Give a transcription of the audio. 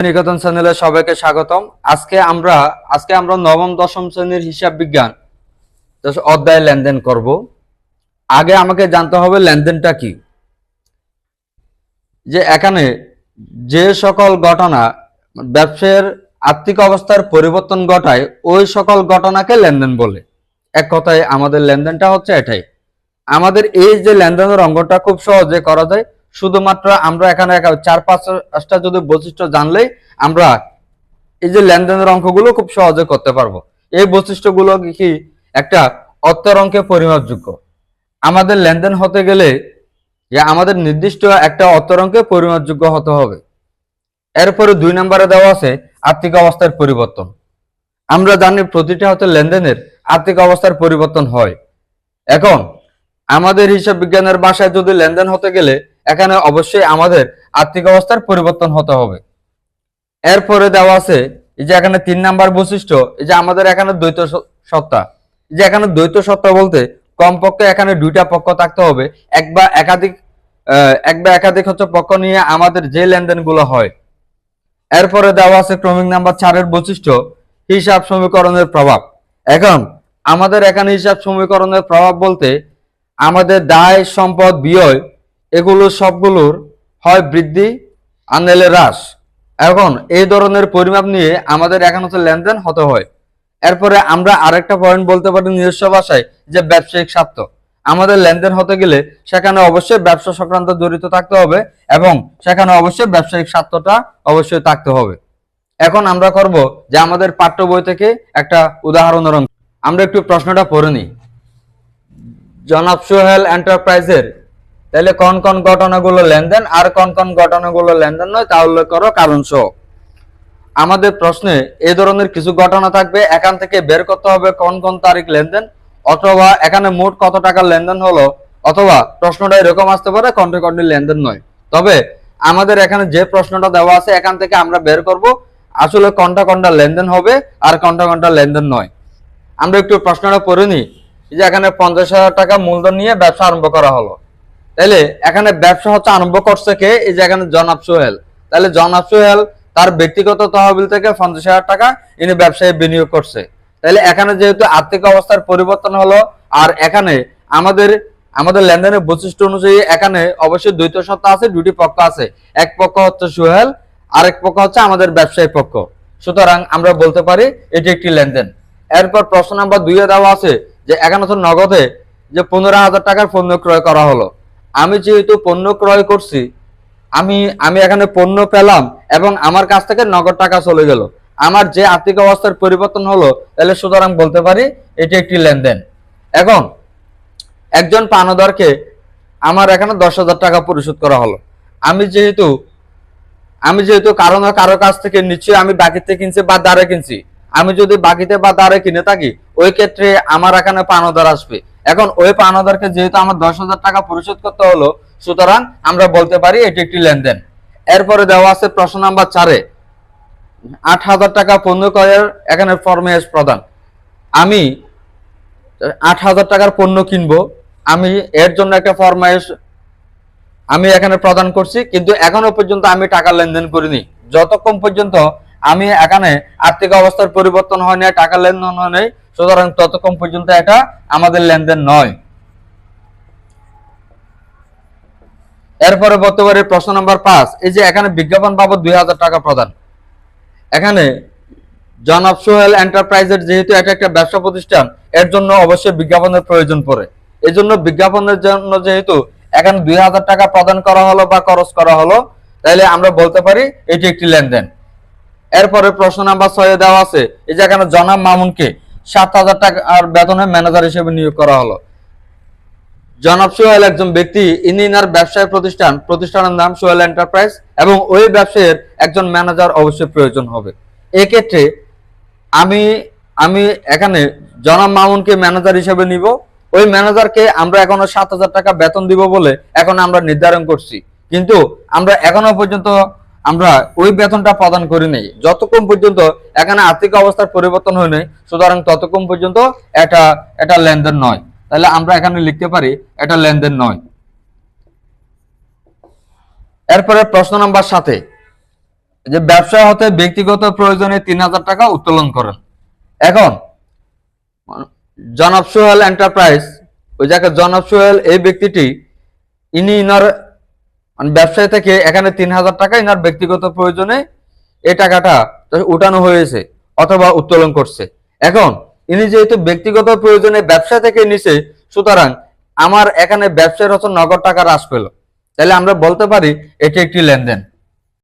নিকেতন চ্যানেলে সবাইকে স্বাগতম। আজকে আমরা আজকে আমরা নবম, দশম শ্রেণির হিসাব বিজ্ঞান অধ্যায় লেনদেন করব। আগে আমাকে জানতে হবে লেনদেনটা কি। যে এখানে যে সকল ঘটনা, ব্যবসায়ের আর্থিক অবস্থার পরিবর্তন ঘটায়, ওই সকল ঘটনাকে লেনদেন বলে। এক কথায় আমাদের লেনদেনটা হচ্ছে এটাই। আমাদের এই যে লেনদেনের অঙ্গটা খুব সহজে করা যায় শুধুমাত্র আমরা এখানে চার পাঁচটা যদি বৈশিষ্ট্য জানলেই আমরা এই যে লেনদেনের অঙ্কগুলো খুব সহজে করতে পারব। এই বৈশিষ্ট্যগুলো কি একটা অর্থের অঙ্কে পরিমাপযোগ্য। আমাদের লেনদেন হতে গেলে আমাদের নির্দিষ্ট একটা অর্থের অঙ্কে পরিমাপযোগ্য হতে হবে। এরপরে দুই নম্বরে দেওয়া আছে আর্থিক অবস্থার পরিবর্তন। আমরা জানি প্রতিটা হতে লেনদেনের আর্থিক অবস্থার পরিবর্তন হয়। এখন আমাদের হিসাব বিজ্ঞানের বাসায় যদি লেনদেন হতে গেলে এখানে অবশ্যই আমাদের আর্থিক অবস্থার পরিবর্তন হতে হবে। এরপরে দেওয়া আছে, এই যে এখানে তিন নাম্বার বৈশিষ্ট্য, এই যে আমাদের এখানে দ্বৈত সত্তা। যে এখানে দ্বৈত সত্তা বলতে কমপক্ষে এখানে দুইটা পক্ষ থাকতে হবে, এক বা একাধিক এক বা একাধিক হচ্ছে পক্ষ নিয়ে আমাদের যে লেনদেনগুলো হয়। এরপরে দেওয়া আছে ক্রমিক নাম্বার চারের বৈশিষ্ট্য, হিসাব সমীকরণের প্রভাব। এখন, আমাদের এখানে হিসাব সমীকরণের প্রভাব বলতে আমাদের দায়, সম্পদ, ব্যয় এগুলো সবগুলোর হয় বৃদ্ধি আর নাহলে হ্রাস। এখন এই ধরনের পরিমাপ নিয়ে আমাদের এখন হচ্ছে লেনদেন হতে হয়। এরপরে আমরা আরেকটা পয়েন্ট বলতে পারি নিজস্ব ভাষায়, যে ব্যবসায়িক স্বার্থ। আমাদের লেনদেন হতে গেলে সেখানে অবশ্যই ব্যবসা সংক্রান্ত জড়িত থাকতে হবে এবং সেখানে অবশ্যই ব্যবসায়িক স্বার্থটা অবশ্যই থাকতে হবে। এখন আমরা করব যে আমাদের পাঠ্য বই থেকে একটা উদাহরণ। আমরা একটু প্রশ্নটা পড়ে নিই। জনাব সোহেল এন্টারপ্রাইজের তাহলে কোন কোন ঘটনাগুলো লেনদেন আর কোন কোন ঘটনাগুলো লেনদেন নয় তা উল্লেখ করো কারণ সহ। আমাদের প্রশ্নে এই ধরনের কিছু ঘটনা থাকবে, এখান থেকে বের করতে হবে কোন কোন তারিখ লেনদেন, অথবা এখানে মোট কত টাকার লেনদেন হলো, অথবা প্রশ্নটা এরকম আসতে পারে কন্টে কন্টে লেনদেন নয়। তবে আমাদের এখানে যে প্রশ্নটা দেওয়া আছে, এখান থেকে আমরা বের করব আসলে কোনটা কোনটা লেনদেন হবে আর কোনটা কোনটা লেনদেন নয়। আমরা একটু প্রশ্নটা পড়ে নিই। যে এখানে পঞ্চাশ হাজার টাকা মূলধন নিয়ে ব্যবসা আরম্ভ করা হলো। তাহলে এখানে ব্যবসা হচ্ছে আরম্ভ করছে কে? এই যে এখানে জনাব সোহেল। তাহলে জনাব সোহেল তার ব্যক্তিগত তহবিল থেকে পঞ্চাশ হাজার টাকা ইনি ব্যবসায় বিনিয়োগ করছে। তাহলে এখানে যেহেতু আর্থিক অবস্থার পরিবর্তন হলো, আর এখানে আমাদের আমাদের লেনদেনের বৈশিষ্ট্য অনুযায়ী এখানে অবশ্যই দ্বৈত সত্তা আছে, দুটি পক্ষ আছে। এক পক্ষ হচ্ছে সোহেল, আরেক পক্ষ হচ্ছে আমাদের ব্যবসায়ী পক্ষ। সুতরাং আমরা বলতে পারি এটি একটি লেনদেন। এরপর প্রশ্ন নাম্বার দুইয়ে দেওয়া আছে যে এখানে তো নগদে যে পনেরো হাজার টাকার পণ্য ক্রয় করা হলো। আমি যেহেতু পণ্য ক্রয় করছি, আমি আমি এখানে পণ্য পেলাম এবং আমার কাছ থেকে নগদ টাকা চলে গেল। আমার যে আর্থিক অবস্থার পরিবর্তন হলো, তাহলে সুতরাং বলতে পারি এটি একটি লেনদেন। এখন, একজন পানদারকে আমার এখানে দশ হাজার টাকা পরিশোধ করা হলো। আমি যেহেতু আমি যেহেতু কারও না কারও কাছ থেকে নিশ্চয়ই আমি বাকিতে কিনছি বা দাঁড়ে কিনছি। আমি যদি বাকিতে বা দাঁড়ে কিনে থাকি, ওই ক্ষেত্রে আমার এখানে পানদার আসবে। এখন ওয়েব পানদারকে যেহেতু আমার দশ হাজার টাকা পরিশোধ করতে হলো, সুতরাং আমরা বলতে পারি এটি একটি লেনদেন। এরপরে দেওয়া আছে প্রশ্ন নাম্বার চারে। আট হাজার টাকা পণ্য ক্রয়ের এখানে ফরমেশ প্রদান। আমি আট হাজার টাকার পণ্য কিনবো, আমি এর জন্য একটা ফরমাইশ আমি এখানে প্রদান করছি, কিন্তু এখনও পর্যন্ত আমি টাকা লেনদেন করিনি। যতক্ষণ পর্যন্ত আমি এখানে আর্থিক অবস্থার পরিবর্তন হয় নাই, টাকা লেনদেন হয় নাই সুতরাং ততক্ষণ পর্যন্ত এটা আমাদের লেনদেন নয়। এরপরে পারি প্রশ্ন নাম্বার পাঁচ, এই যে এখানে বিজ্ঞাপন বাবদ দুই হাজার টাকা প্রদান। এখানে জনাব সোহেল এন্টারপ্রাইজের যেহেতু এটা একটা ব্যবসা প্রতিষ্ঠান, এর জন্য অবশ্যই বিজ্ঞাপনের প্রয়োজন পড়ে। এই জন্য বিজ্ঞাপনের জন্য যেহেতু এখানে দুই হাজার টাকা প্রদান করা হলো বা খরচ করা হলো তাহলে আমরা বলতে পারি এটি একটি লেনদেন। এরপরে প্রশ্ন নাম্বার ছয়ে দেওয়া আছে, এই যে এখানে জনাব মামুনকে সাত হাজার টাকার বেতনে ম্যানেজার হিসেবে নিয়োগ করা হলো। জনাব সোহেল একজন ব্যক্তি, ইনি ইনার ব্যবসায় প্রতিষ্ঠান, প্রতিষ্ঠানের নাম সোহেল এন্টারপ্রাইজ এবং ওই ব্যবসায়ের একজন ম্যানেজার অবশ্যই প্রয়োজন হবে। এক্ষেত্রে আমি আমি এখানে জনাব মামুনকে ম্যানেজার হিসেবে নিব। ওই ম্যানেজারকে আমরা এখনও সাত হাজার টাকা বেতন দিব বলে এখন আমরা নির্ধারণ করছি। কিন্তু আমরা এখনও পর্যন্ত আমরা ওই বেতনটা প্রদান করি নাই। যতক্ষণ পর্যন্ত এখানে আর্থিক অবস্থার পরিবর্তন হয় নাই, সুতরাং ততক্ষণ পর্যন্ত এটা এটা লেনদেন নয়। তাহলে আমরা এখানে লিখতে পারি, এটা লেনদেন নয়। এরপরে প্রশ্ন নাম্বার সাথে যে ব্যবসা হতে ব্যক্তিগত প্রয়োজনে তিন হাজার টাকা উত্তোলন করেন। এখন, জনাব সোহেল এন্টারপ্রাইজ, ওই যাকে জনাব সোহেল এই ব্যক্তিটি, ইনি ইনার মানে ব্যবসায়ী থেকে এখানে তিন হাজার টাকা ইনার ব্যক্তিগত প্রয়োজনে এই টাকাটা উঠানো হয়েছে অথবা উত্তোলন করছে। এখন, ইনি যেহেতু ব্যক্তিগত প্রয়োজনে ব্যবসা থেকে নিছে, সুতরাং আমার এখানে ব্যবসার হচ্ছে নগদ টাকা হ্রাস পেল। তাহলে আমরা বলতে পারি এটি একটি লেনদেন।